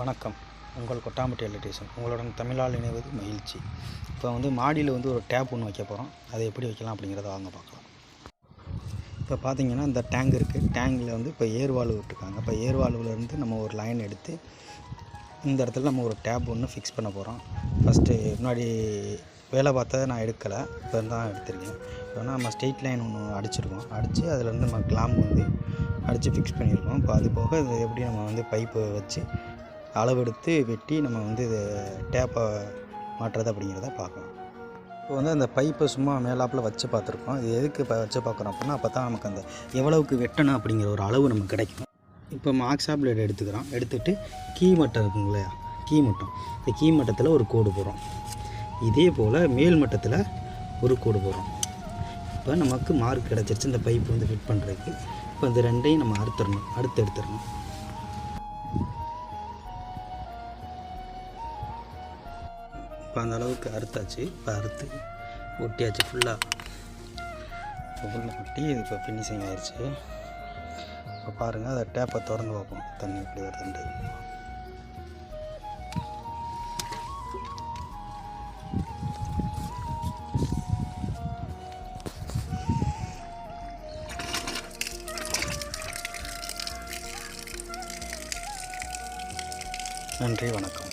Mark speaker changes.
Speaker 1: வணக்கம். உங்கள் கொட்டாம்பட்டி எலக்ட்ரிஷன் உங்களுடன் தமிழால் இணைவது மகிழ்ச்சி. இப்போ வந்து மாடியில் வந்து ஒரு டேப் ஒன்று வைக்க போகிறோம் அதை எப்படி வைக்கலாம் அப்படிங்கிறத வாங்க பார்க்கலாம். இப்போ பார்த்தீங்கன்னா இந்த டேங்க் இருக்குது டேங்கில் வந்து இப்போ ஏர்வாழ்வு விட்டுருக்காங்க. இப்போ ஏர்வாழ்வுலேருந்து நம்ம ஒரு லைன் எடுத்து இந்த இடத்துல நம்ம ஒரு டேப் ஒன்று ஃபிக்ஸ் பண்ண போகிறோம் ஃபஸ்ட்டு முன்னாடி வேலை பார்த்ததை நான் எடுக்கலை. இப்போ தான் எடுத்திருக்கேன். இப்போ நம்ம ஸ்ட்ரெயிட் லைன் ஒன்று அடிச்சிருக்கோம். அடித்து அதுலேருந்து நம்ம கிளாம்ப் வந்து அடித்து ஃபிக்ஸ் பண்ணியிருக்கோம் இப்போ அது போக எப்படி நம்ம வந்து பைப்பு வச்சு அளவெடுத்து வெட்டி நம்ம வந்து இது டேப்பை மாட்டுறது அப்படிங்கிறத பார்க்கலாம். இப்போ வந்து அந்த பைப்பை சும்மா மேலாப்பில் வச்சு பார்த்துருக்கோம். இது எதுக்கு இப்போ வச்சு பார்க்குறோம் அப்படின்னா அப்போ தான் நமக்கு அந்த எவ்வளவுக்கு வெட்டணும் அப்படிங்கிற ஒரு அளவு நமக்கு கிடைக்கும். இப்போ மாக்ஸா பிளேட் எடுத்துக்கிறோம். எடுத்துகிட்டு கீ மட்டம் இருக்குங்க இல்லையா? கீ மட்டம். இந்த கீ மட்டத்தில் ஒரு கோடு போகிறோம் இதே போல் மேல் மட்டத்தில் ஒரு கோடு போகிறோம் இப்போ நமக்கு மார்க் கிடச்சிருச்சு. இந்த பைப் வந்து ஃபிட் பண்ணுறதுக்கு. இப்போ இந்த ரெண்டையும் நம்ம அறுத்துடணும். அடுத்து எடுத்துடணும். இப்போ அந்த அளவுக்கு அறுத்தாச்சு. இப்போ அறுத்து ஒட்டியாச்சு ஃபுல்லாக இப்போ ஃபுல்லாக ஒட்டி இது இப்போ ஃபினிஷிங் ஆயிடுச்சு இப்போ பாருங்கள் அதை டேப்பை திறந்து பார்ப்போம். தண்ணி எப்படி வருதுன்ட்டு நன்றி வணக்கம்.